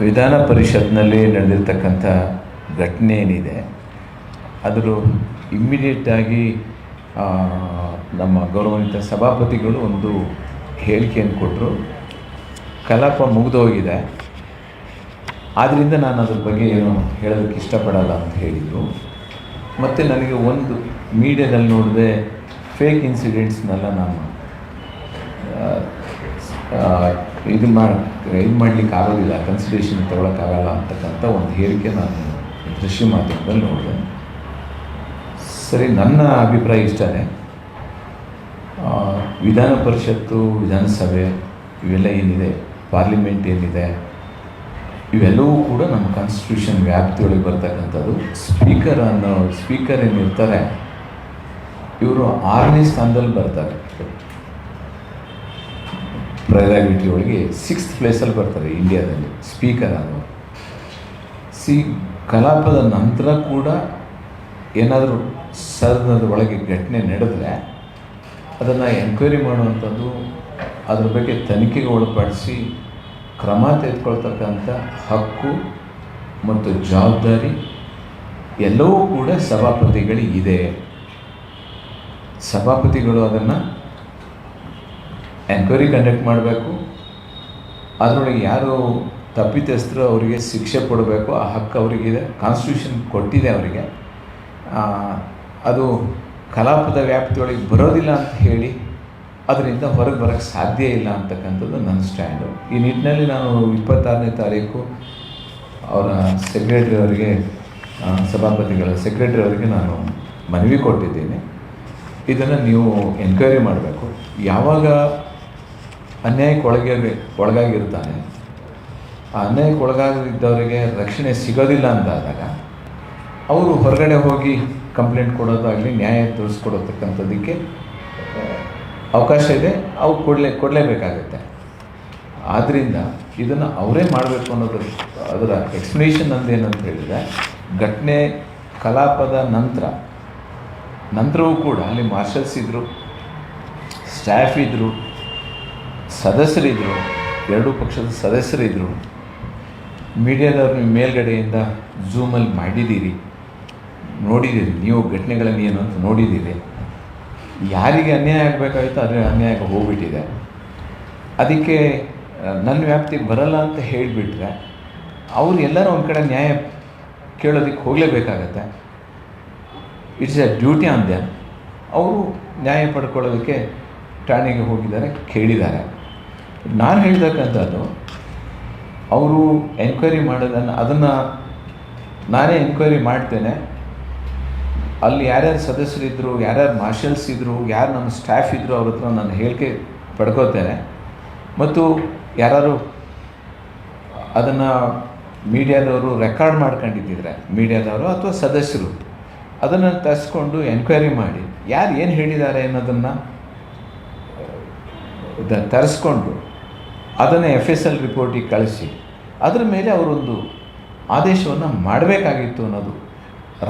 ವಿಧಾನ ಪರಿಷತ್ನಲ್ಲಿ ನಡೆದಿರ್ತಕ್ಕಂಥ ಘಟನೆ ಏನಿದೆ ಅದರ ಇಮ್ಮಿಡಿಯೇಟಾಗಿ ನಮ್ಮ ಗೌರವಾನ್ವಿತ ಸಭಾಪತಿಗಳು ಒಂದು ಹೇಳಿಕೆಯನ್ನು ಕೊಟ್ಟರು. ಕಲಾಪ ಮುಗಿದೋಗಿದೆ ಆದ್ದರಿಂದ ನಾನು ಅದ್ರ ಬಗ್ಗೆ ಏನು ಹೇಳೋದಕ್ಕೆ ಇಷ್ಟಪಡಲ್ಲ ಅಂತ ಹೇಳಿದರು. ಮತ್ತು ನನಗೆ ಒಂದು ಮೀಡಿಯಾದಲ್ಲಿ ನೋಡಿದೆ ಫೇಕ್ ಇನ್ಸಿಡೆಂಟ್ಸ್ನೆಲ್ಲ ನಾನು ಇದು ಮಾಡಿ ಇದು ಮಾಡಲಿಕ್ಕೆ ಆಗೋದಿಲ್ಲ. ಕನ್ಸಿಡ್ರೇಷನ್ ತೊಗೊಳಕ್ಕಾಗಲ್ಲ ಅಂತಕ್ಕಂಥ ಒಂದು ಹೇಳಿಕೆ ನಾನು ದೃಶ್ಯ ಮಾಧ್ಯಮದಲ್ಲಿ ನೋಡಿದೆ. ಸರಿ, ನನ್ನ ಅಭಿಪ್ರಾಯ ಇಷ್ಟನೇ. ವಿಧಾನ ಪರಿಷತ್ತು, ವಿಧಾನಸಭೆ ಇವೆಲ್ಲ ಏನಿದೆ? ಪಾರ್ಲಿಮೆಂಟ್ ಏನಿದೆ? ಇವೆಲ್ಲವೂ ಕೂಡ ನಮ್ಮ ಕಾನ್ಸ್ಟಿಟ್ಯೂಷನ್ ವ್ಯಾಪ್ತಿಯೊಳಗೆ ಬರ್ತಕ್ಕಂಥದ್ದು. ಸ್ಪೀಕರ್ ಅನ್ನೋ ಸ್ಪೀಕರ್ ಏನಿರ್ತಾರೆ, ಇವರು ಆರನೇ ಸ್ಥಾನದಲ್ಲಿ ಬರ್ತಾರೆ. ಪ್ರಯಾರಿಟಿ ಒಳಗೆ ಸಿಕ್ಸ್ತ್ ಪ್ಲೇಸಲ್ಲಿ ಬರ್ತಾರೆ ಇಂಡಿಯಾದಲ್ಲಿ ಸ್ಪೀಕರ್ ಆದವರು. ಸಿ ಕಲಾಪದ ನಂತರ ಕೂಡ ಏನಾದರೂ ಸದನದ ಒಳಗೆ ಘಟನೆ ನಡೆದರೆ ಅದನ್ನು ಎನ್ಕ್ವೈರಿ ಮಾಡುವಂಥದ್ದು, ಅದ್ರ ಬಗ್ಗೆ ತನಿಖೆಗೆ ಒಳಪಡಿಸಿ ಕ್ರಮ ತೆಗೆದುಕೊಳ್ತಕ್ಕಂಥ ಹಕ್ಕು ಮತ್ತು ಜವಾಬ್ದಾರಿ ಎಲ್ಲವೂ ಕೂಡ ಸಭಾಪತಿಗಳಿಗಿದೆ ಸಭಾಪತಿಗಳು ಅದನ್ನು ಎಂಕ್ವೈರಿ ಕಂಡಕ್ಟ್ ಮಾಡಬೇಕು. ಅದರೊಳಗೆ ಯಾರು ತಪ್ಪಿತಸ್ಥರು ಅವರಿಗೆ ಶಿಕ್ಷೆ ಕೊಡಬೇಕು, ಆ ಹಕ್ಕು ಅವರಿಗಿದೆ ಕಾನ್ಸ್ಟಿಟ್ಯೂಷನ್ ಕೊಟ್ಟಿದೆ ಅವರಿಗೆ. ಅದು ಕಲಾಪದ ವ್ಯಾಪ್ತಿಯೊಳಗೆ ಬರೋದಿಲ್ಲ ಅಂತ ಹೇಳಿ ಅದರಿಂದ ಹೊರಗೆ ಬರೋಕ್ಕೆ ಸಾಧ್ಯ ಇಲ್ಲ ಅಂತಕ್ಕಂಥದ್ದು ನನ್ನ ಸ್ಟ್ಯಾಂಡು ಈ ನಿಟ್ಟಿನಲ್ಲಿ ನಾನು ಇಪ್ಪತ್ತಾರನೇ ತಾರೀಕು ಅವರ ಸೆಕ್ರೆಟರಿ ಅವರಿಗೆ ಸಭಾಪತಿಗಳ ಸೆಕ್ರೆಟರಿ ಅವರಿಗೆ ನಾನು ಮನವಿ ಕೊಟ್ಟಿದ್ದೀನಿ. ಇದನ್ನು ನೀವು ಎನ್ಕ್ವೈರಿ ಮಾಡಬೇಕು. ಯಾವಾಗ ಅನ್ಯಾಯಕ್ಕೆ ಒಳಗೆ ಒಳಗಾಗಿರ್ತಾನೆ. ಆ ಅನ್ಯಾಯಕ್ಕೆ ಒಳಗಾಗಿದ್ದವರಿಗೆ ರಕ್ಷಣೆ ಸಿಗೋದಿಲ್ಲ ಅಂತಾದಾಗ ಅವರು ಹೊರಗಡೆ ಹೋಗಿ ಕಂಪ್ಲೇಂಟ್ ಕೊಡೋದಾಗಲಿ, ನ್ಯಾಯ ತೋರಿಸ್ಕೊಡತಕ್ಕಂಥದ್ದಕ್ಕೆ ಅವಕಾಶ ಇದೆ ಅವು ಕೊಡಲೇ, ಕೊಡಲೇಬೇಕಾಗತ್ತೆ. ಆದ್ದರಿಂದ ಇದನ್ನು ಅವರೇ ಮಾಡಬೇಕು ಅನ್ನೋದ್ರ, ಅದರ ಎಕ್ಸ್ಪ್ಲನೇಷನ್ ಅಂದೇನಂತ ಹೇಳಿದರೆ, ಘಟನೆ ಕಲಾಪದ ನಂತರ, ನಂತರವೂ ಕೂಡ ಅಲ್ಲಿ ಮಾರ್ಷಲ್ಸ್ ಇದ್ದರು ಸ್ಟಾಫ್ ಇದ್ದರು ಸದಸ್ಯರಿದ್ದರು ಎರಡೂ ಪಕ್ಷದ ಸದಸ್ಯರಿದ್ದರು ಮೀಡಿಯಾದವ್ರು ನೀವು ಮೇಲ್ಗಡೆಯಿಂದ ಝೂಮಲ್ಲಿ ಮಾಡಿದ್ದೀರಿ, ನೋಡಿದ್ದೀರಿ, ನೀವು ಘಟನೆಗಳನ್ನು ಏನು ಅಂತ ನೋಡಿದ್ದೀರಿ. ಯಾರಿಗೆ ಅನ್ಯಾಯ ಆಗಬೇಕಾಗಿತ್ತು ಅದೇ ಅನ್ಯಾಯ ಹೋಗ್ಬಿಟ್ಟಿದೆ. ಅದಕ್ಕೆ ನನ್ನ ವ್ಯಾಪ್ತಿಗೆ ಬರಲ್ಲ ಅಂತ ಹೇಳಿಬಿಟ್ರೆ, ಅವ್ರು ಎಲ್ಲರೂ ಒಂದು ಕಡೆ ನ್ಯಾಯ ಕೇಳೋದಕ್ಕೆ ಹೋಗಲೇಬೇಕಾಗತ್ತೆ. It's a duty on them ಅವರು ನ್ಯಾಯ ಪಡ್ಕೊಳ್ಳೋದಕ್ಕೆ ಠಾಣೆಗೆ ಹೋಗಿದ್ದಾರೆ, ಕೇಳಿದ್ದಾರೆ. ನಾನು ಹೇಳ್ತಕ್ಕಂಥದ್ದು ಅವರು ಎನ್ಕ್ವೈರಿ ಮಾಡೋದನ್ನು, ಅದನ್ನು ನಾನೇ ಎನ್ಕ್ವೈರಿ ಮಾಡ್ತೇನೆ. ಅಲ್ಲಿ ಯಾರ್ಯಾರು ಸದಸ್ಯರಿದ್ದರು ಯಾರ್ಯಾರು ಮಾರ್ಷಲ್ಸ್ ಇದ್ದರು ಯಾರು ನಮ್ಮ ಸ್ಟಾಫ್ ಇದ್ದರು ಅವ್ರ ಹತ್ರ ನಾನು ಹೇಳಿಕೆ ಪಡ್ಕೋತೇನೆ. ಮತ್ತು ಯಾರು ಅದನ್ನು ಮೀಡಿಯಾದವರು ರೆಕಾರ್ಡ್ ಮಾಡ್ಕೊಂಡಿದ್ದಿದ್ರೆ, ಮೀಡಿಯಾದವರು ಅಥವಾ ಸದಸ್ಯರು, ಅದನ್ನು ತರಿಸ್ಕೊಂಡು ಎನ್ಕ್ವೈರಿ ಮಾಡಿ, ಯಾರು ಏನು ಹೇಳಿದ್ದಾರೆ ಅನ್ನೋದನ್ನು ತರಿಸ್ಕೊಂಡು ಅದನ್ನು ಎಫ್ ಎಸ್ ಎಲ್ ರಿಪೋರ್ಟಿಗೆ ಕಳಿಸಿ. ಅದರ ಮೇಲೆ ಅವರೊಂದು ಆದೇಶವನ್ನು ಮಾಡಬೇಕಾಗಿತ್ತು ಅನ್ನೋದು.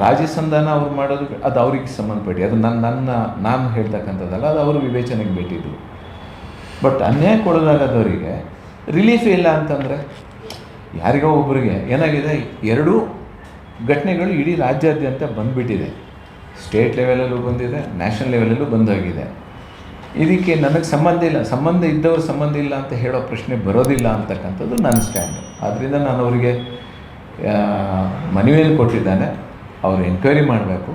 ರಾಜ್ಯ ಸಂಧಾನ ಅವ್ರು ಮಾಡೋದು ಅದು ಅವ್ರಿಗೆ ಸಂಬಂಧಪಟ್ಟಿ. ಅದು ನನ್ನ ನನ್ನ, ನಾನು ಹೇಳ್ತಕ್ಕಂಥದ್ದಲ್ಲ, ಅದು ಅವರು ವಿವೇಚನೆಗೆ ಬಿಟ್ಟಿದ್ದು. ಬಟ್ ಅನ್ಯಾಯ ಕೊಡೋದಾಗದವರಿಗೆ ರಿಲೀಫ್ ಇಲ್ಲ ಅಂತಂದರೆ ಯಾರಿಗೋ ಒಬ್ಬರಿಗೆ ಏನಾಗಿದೆ, ಎರಡೂ ಘಟನೆಗಳು ಇಡೀ ರಾಜ್ಯಾದ್ಯಂತ ಬಂದುಬಿಟ್ಟಿದೆ. ಸ್ಟೇಟ್ ಲೆವೆಲಲ್ಲೂ ಬಂದಿದೆ ನ್ಯಾಷನಲ್ ಲೆವೆಲಲ್ಲೂ ಬಂದೋಗಿದೆ. ಇದಕ್ಕೆ ನನಗೆ ಸಂಬಂಧ ಇಲ್ಲ. ಸಂಬಂಧ ಇದ್ದವ್ರ ಸಂಬಂಧ ಇಲ್ಲ ಅಂತ ಹೇಳೋ ಪ್ರಶ್ನೆ ಬರೋದಿಲ್ಲ ಅಂತಕ್ಕಂಥದ್ದು ನನ್ನ ಸ್ಟ್ಯಾಂಡ್ ಆದ್ದರಿಂದ ನಾನು ಅವರಿಗೆ ಮನವಿಯನ್ನು ಕೊಟ್ಟಿದ್ದಾನೆ. ಅವರು ಎನ್ಕ್ವೈರಿ ಮಾಡಬೇಕು.